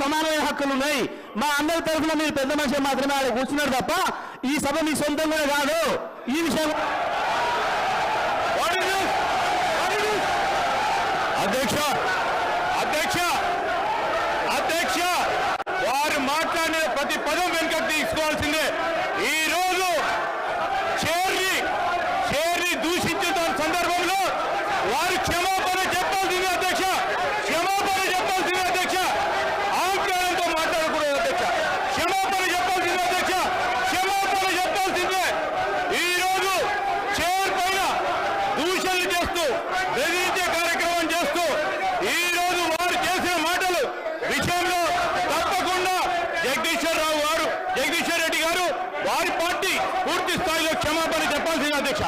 సమానమైన హక్కులు ఉన్నాయి. మా అందరి తరఫున మీరు పెద్ద మనిషి మాత్రమే ఆడ కూర్చున్నారు తప్ప ఈ సభ మీ సొంతం కూడా కాదు. ఈ విషయం అధ్యక్ష అధ్యక్ష అధ్యక్ష వారు మాట్లాడిన ప్రతి పదం వెనుక తీసుకోవాల్సిందే ఈ రోజు చేరి చేరి దూషించిన సందర్భంలో వారు క్షమాపణ చెప్పాల్సిందే అధ్యక్ష క్షమాపణ చెప్పాల్సిందే అధ్యక్ష ఆంకారంతో మాట్లాడకూడదు అధ్యక్ష క్షమాపణ చెప్పాల్సిందే అధ్యక్ష క్షమాపణ చెప్పాల్సిందే ఈ రోజు చైర్ పైన దూషణలు చేస్తూ బెదిరించే కార్యక్రమం చేస్తూ ఈ రోజు వారు చేసిన మాటలు విషయంలో తప్పకుండా జగదీశ్వర్ రావు గారు జగదీశ్వర్ రెడ్డి గారు వారి పార్టీ పూర్తి స్థాయిలో క్షమాపణ చెప్పాల్సింది అధ్యక్ష.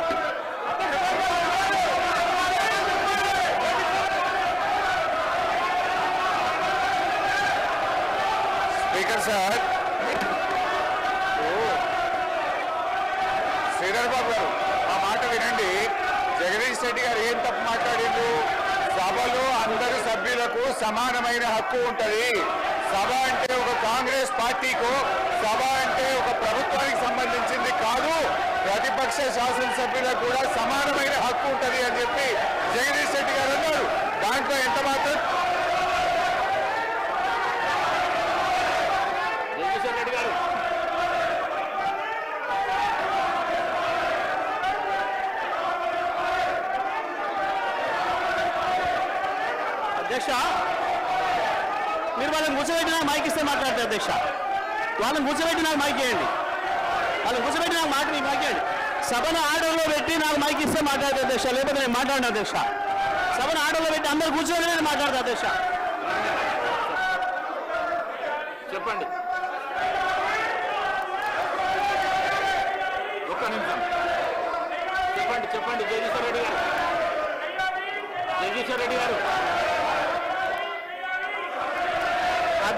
Speaker sir. శ్రీధర్ బాబు గారు ఆ మాట వినండి. జగదీష్ రెడ్డి గారు ఏం తప్పు మాట్లాడిండు? సభలో అందరు సభ్యులకు సమానమైన హక్కు ఉంటుంది. సభ అంటే ఒక కాంగ్రెస్ పార్టీకు సభ అంటే ఒక ప్రభుత్వానికి సంబంధించింది కాదు. ప్రతిపక్ష శాసనసభ్యులకు కూడా సమానమైన హక్కు ఉంటుంది అని చెప్పి జగదీష్ రెడ్డి గారు అన్నారు. దాంట్లో ఎంత మాత్రం జగదీశ్వర్ రెడ్డి గారు అధ్యక్ష. మీరు వాళ్ళని కూర్చోబెట్టి నాకు మైక్ ఇస్తే మాట్లాడతారు అధ్యక్ష. వాళ్ళని కూర్చోబెట్టి నాకు మైక్ ఇవ్వండి వాళ్ళని కూర్చోబెట్టి నాకు మాట మైక్ ఇవ్వండి సభను ఆర్డర్లో పెట్టి నాకు మైక్ ఇస్తే మాట్లాడతారు అధ్యక్ష. లేకపోతే నేను మాట్లాడిన అధ్యక్ష. సభను ఆర్డర్లో పెట్టి అందరు కూర్చోబెట్టి నేను మాట్లాడతా అధ్యక్ష. చెప్పండి. ఒక్క నిమిషం. చెప్పండి చెప్పండి జగదీశ్వర రెడ్డి గారు. జగదీశ్వర రెడ్డి గారు.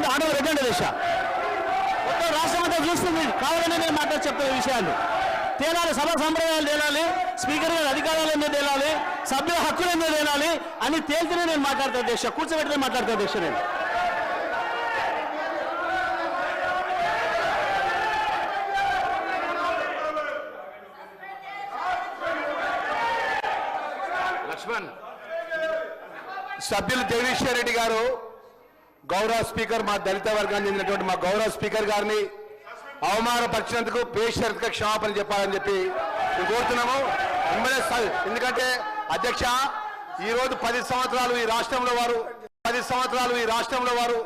అధ్య- ఆ సభ అందరూ పెట్టండి అధ్యక్ష మొత్తం రాష్ట్రం అంతా చూస్తుంది. కావాలని నేను మాట్లాడి చెప్తున్న విషయాలు. తేలాలి సభ సంప్రదాయాలు తేలాలి స్పీకర్ గారి అధికారాలు ఎందుకు తేలాలి సభ్యుల హక్కులు ఎందుకు తేలాలి అని తేలితేనే నేను మాట్లాడతాను అధ్యక్ష. కూర్చోబెట్టినే మాట్లాడతాను అధ్యక్ష నేను. లక్ష్మణ్ సభ్యులు జగదీశ్వర్ రెడ్డి గారు గౌరవ స్పీకర్ మా దళిత వర్గానికి చెందినటువంటి మా గౌరవ స్పీకర్ గారిని అవమానపరిచినందుకు బేషరతుగా క్షమాపణ చెప్పాలని చెప్పి కోరుతున్నాము. ఎమ్మెల్యే ఎందుకంటే అధ్యక్ష ఈ రోజు పది సంవత్సరాలు ఈ రాష్ట్రంలో వారు పది సంవత్సరాలు ఈ రాష్ట్రంలో వారు